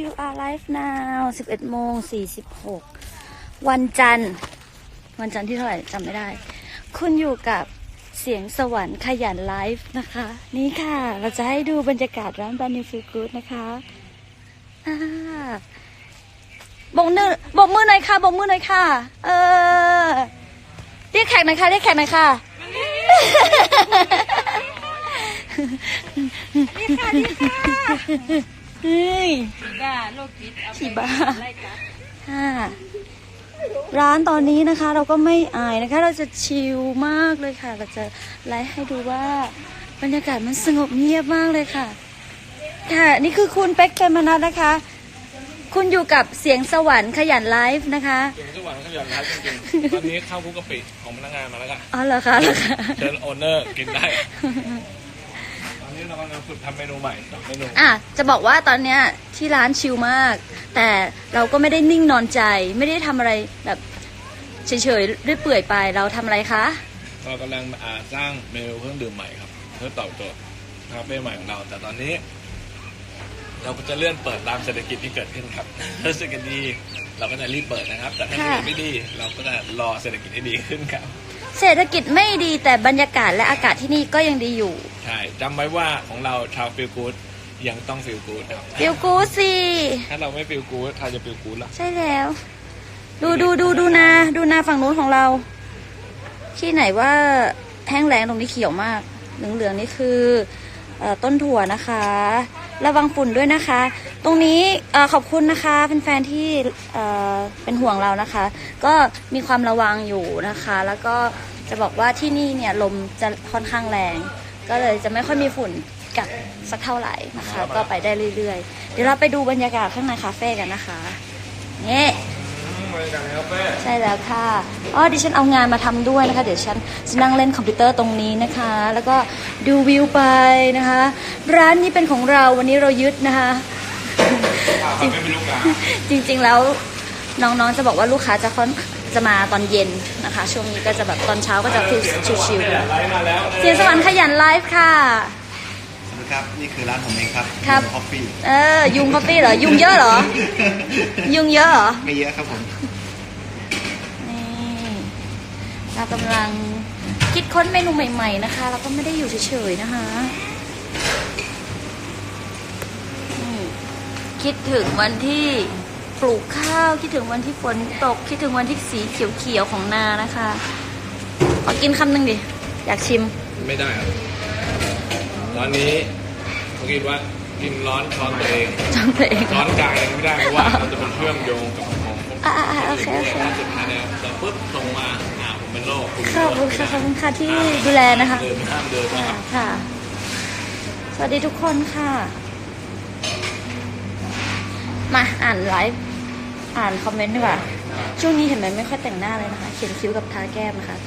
You are live now 11โมง46 วันจันทร์ วันจันทร์ที่เท่าไหร่จำไม่ได้ คุณอยู่กับเสียงสวรรค์ขยันไลฟ์นะคะ นี่ค่ะ เราจะให้ดูบรรยากาศร้านบานิฟิลกูดนะคะอ่าบกมือบกมือหน่อยค่ะบกมือหน่อยค่ะ เออเรียกแขกหน่อยค่ะเรียกแขกหน่อยค่ะ เฮ้ยบ้าโรคจิตเอาไปฉีบ้า ไล่จับค่ะร้านตอนนี้นะคะเราก็ไม่อายนะคะ เราจะชิลมากเลยค่ะ เราจะไลฟ์ให้ดูว่าบรรยากาศมันสงบเงียบมากเลยค่ะ ค่ะ นี่คือคุณเป็กเปรมนัทนะคะ คุณอยู่กับเสียงสวรรค์ขยันไลฟ์นะคะเก่งทุกวันก็ยอมรับจริงๆตอนนี้ข้าวคลุกกะปิของพนักงานมาแล้วกันอ๋อเหรอคะเหรอคะ เชิญโอนเนอร์กินได้ตอ นนี้เรากำลังฝึกทำเมนูใหม่สองเมนูอะจะบอกว่าตอนเนี้ยที่ร้านชิลมาก แต่เราก็ไม่ได้นิ่งนอนใจ ไม่ได้ทำอะไรแบบเฉยๆเรื่อยเปื่อยไปเราทำอะไรคะ เรากำลังอ่าสร้างเมนูเครื่องดื่มใหม่ครับ เพื่อตอบโจทย์คาเฟ่ใหม่ของเรา แต่ตอนนี้ เราก็จะเลื่อนเปิดตามเศรษฐกิจที่เกิดขึ้นครับ ถ้าเศรษฐกิจดี เราก็จะรีบเปิดนะครับ แต่ถ้าเศรษฐกิจไม่ดี เราก็จะรอเศรษฐกิจให้ดีขึ้นครับ เศรษฐกิจไม่ดีแต่บรรยากาศและอากาศที่นี่ก็ยังดีอยู่ ใช่จำไว้ว่าของเราชาวฟิลกูดยังต้องฟิลกูดครับฟิลกูดสิถ้าเราไม่ฟิลกูดใครจะฟิลกูดล่ะใช่แล้ว ดูดูดูดูนา ดูนาฝั่งนู้นของเรา ที่ไหนว่าแห้งแล้งตรงนี้เขียวมากเหลืองๆนี่คือเออต้นถั่วนะคะ ระวังฝุ่นด้วยนะคะ ตรงนี้ขอบคุณนะคะแฟนๆที่เอ่อเป็นห่วงเรานะคะ ก็มีความระวังอยู่นะคะ แล้วก็จะบอกว่าที่นี่เนี่ยลมจะค่อนข้างแรง ก็เลยจะไม่ค่อยมีฝุ่นกัดสักเท่าไหร่นะคะ ก็ไปได้เรื่อยๆ เดี๋ยวเราไปดูบรรยากาศข้างในคาเฟ่กันนะคะนี่ ใช่แล้วค่ะอ๋อดิฉันเอางานมาทำด้วยนะคะ เดี๋ยวฉันจะนั่งเล่นคอมพิวเตอร์ตรงนี้นะคะ แล้วก็ดูวิวไปนะคะ ร้านนี้เป็นของเราวันนี้เรายึดนะคะไม่มีลูกค้าจริงๆแล้วน้องๆจะบอกว่าลูกค้าจะค่อนจะมาตอนเย็นนะคะ ช่วงนี้ก็จะแบบตอนเช้าก็จะชิวๆ ไลฟ์มาแล้ว เสียงสวรรค์ขยันไลฟ์ค่ะสวัสดี ครับ นี่คือร้านผมเองครับครับ คอฟฟี่เออ ยุงคอฟฟี่เหรอ ยุงเยอะเหรอ ยุงเยอะเหรอ ไม่เยอะครับผม นี่เรากำลังคิดค้นเมนูใหม่ ๆ นะคะ เราก็ไม่ได้อยู่เฉยๆนะคะอืมคิดถึงวันที่ปลูกข้าวคิดถึงวันที่ฝนตก คิดถึงวันที่สีเขียวๆของนานะคะขอกินคำหนึ่งดิ อยากชิม ไม่ได้ครับ ตอนนี้เขาคิดว่ากินร้อนช้อนตัวเอง จำตัวเองช้อนกลางยังไม่ได้เพราะว่ามันจะเป็นเชื่อมโยงกับของผมอ่าๆๆโอเคโอเคถ้าสุดท้ายเนี่ยจะปุ๊บตรงมาอ่าผมเป็นโรคคุณขอบคุณค่ะขอบคุณค่ะที่ดูแลนะคะเดินห้ามเดินนะครับค่ะ สวัสดีทุกคนค่ะ มาอ่านไลฟ์อ่านคอมเมนต์ดีกว่า ช่วงนี้เห็นไหมไม่ค่อยแต่งหน้าเลยนะคะ เขียนคิ้วกับทาแก้มนะคะ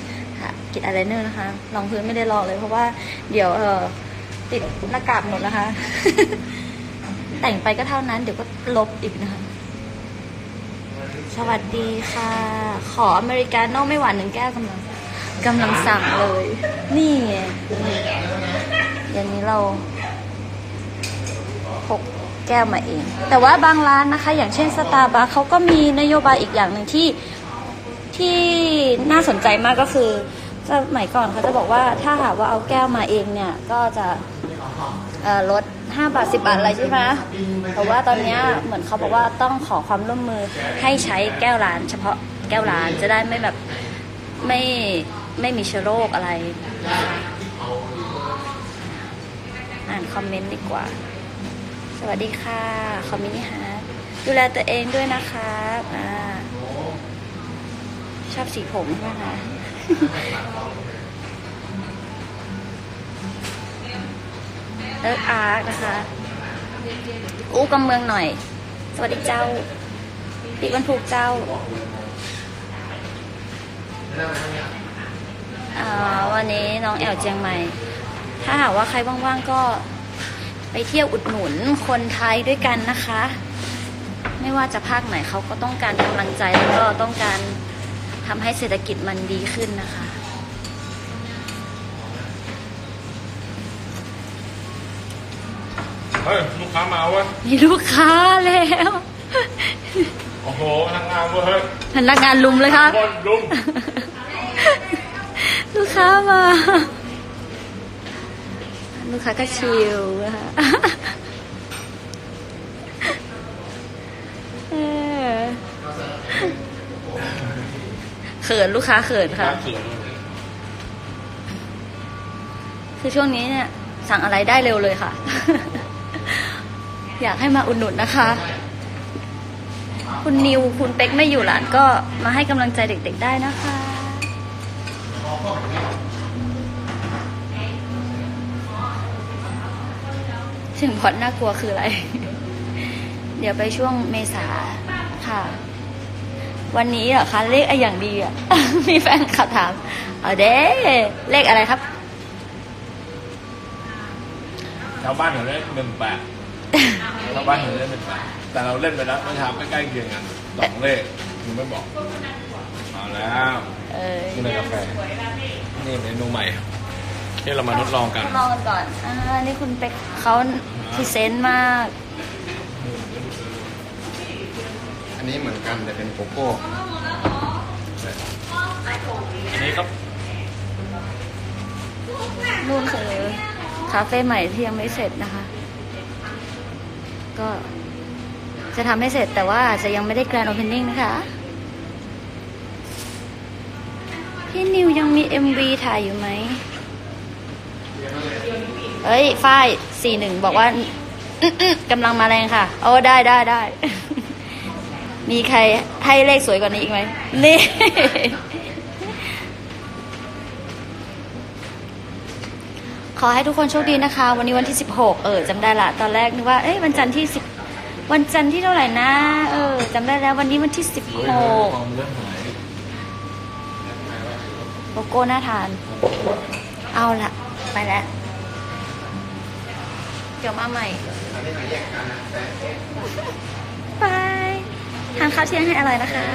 ค่ะกิดอะไรเนอร์นะคะรองพื้นไม่ได้ลองเลยเพราะว่าเดี๋ยวเออ ติดหน้ากากหมดนะคะ แต่งไปก็เท่านั้น เดี๋ยวก็ลบอีกนะคะ สวัสดีค่ะ ขออเมริกาโน่ไม่หวานหนึ่งแก้วกำลังกำลังสั่งเลย นี่ไงเดี๋ยวนี้เราพกแก้วมาเอง แต่ว่าบางร้านนะคะ อย่างเช่นสตาร์บัคเขาก็มีนโยบายอีกอย่างหนึ่งที่ที่น่าสนใจมากก็คือสมัยก่อนเขาจะบอกว่าถ้าหากว่าเอาแก้วมาเองเนี่ย ก็จะ ลด5บาท 10 บาทอะไรใช่ไหมแต่ว่าตอนนี้เหมือนเขาบอกว่าต้องขอความร่วมมือให้ใช้แก้วร้าน เฉพาะแก้วร้านจะได้ไม่แบบไม่ไม่มีเชื้อโรคอะไร อ่านคอมเมนต์ดีกว่า สวัสดีค่ะ คอมมินิฮาร์ดดูแลตัวเองด้วยนะคะอ่าชอบสีผมใช่ไหมคะ เอิร์กอาร์กนะคะ อู้กำเมืองหน่อย สวัสดีเจ้าปีวันผูกเจ้าอ่าวันนี้น้องแอลเจียงใหม่ ถ้าหากว่าใครว่างๆก็ไปเที่ยวอุดหนุนคนไทยด้วยกันนะคะ ไม่ว่าจะภาคไหนเขาก็ต้องการกำลังใจแล้วก็ต้องการทำให้เศรษฐกิจมันดีขึ้นนะคะ เฮ้ยลูกค้ามาเว้ยมีลูกค้าแล้วโอ้โหพนักงานเว้ยเฮ้ยพนักงานลุมเลยค่ะคนลุมลูกค้ามา ลูกค้าก็ชิลนะคะเออเขินลูกค้าเขินค่ะเขินคือช่วงนี้เนี่ย สั่งอะไรได้เร็วเลยค่ะ อยากให้มาอุดหนุนนะคะ คุณนิวคุณเป็กไม่อยู่ร้านก็มาให้กำลังใจเด็กๆได้นะคะถึงพอดน่ากลัวคืออะไร เดี๋ยวไปช่วงเมษาค่ะ วันนี้เหรอคะเลขอะไรอย่างดีอะ มีแฟนขับถาม เอาเด้เลขอะไรครับ ชาวบ้านเขาเล่นหนึ่งแปด ชาวบ้านเขาเล่นหนึ่งแปดแต่เราเล่นไปแล้วเมื่อเช้าใกล้ๆเคียงกันสองเลขมึงไม่บอกเอาแล้วเออนี่เป็นกาแฟนี่เมนูใหม่ที่เรามาทดลองกันทดลองกันก่อนอ่านี่คุณเป็กเขาพรีเซนต์มาก อันนี้เหมือนกันแต่เป็นโกโก้อันนี้ครับนู่นคือคาเฟ่ใหม่ที่ยังไม่เสร็จนะคะ ก็จะทำให้เสร็จแต่ว่าจะยังไม่ได้แกรนด์โอเพนนิ่งนะคะ พี่นิวยังมี MV ถ่ายอยู่ไหมเฮ้ย ฝ้ายสี่หนึ่งบอกว่าอื้ออื้อกำลังมาแรงค่ะ โอ้ได้ได้ได้ มีใครให้เลขสวยกว่านี้อีกไหม นี่ ขอให้ทุกคนโชคดีนะคะ วันนี้วันที่ 16 เออจำได้ละตอนแรกนึกว่าเอ้ยวันจันทร์ที่ 10 วันจันทร์ที่เท่าไหร่นะ เออจำได้แล้ววันนี้วันที่เฮ้ยเฮ้ยฟอง16เริ่มหายโกโก้น่าทาน เอาละไปแล้ว เดี๋ยวมาใหม่บายทานข้าวเที่ยงให้อร่อยนะคะ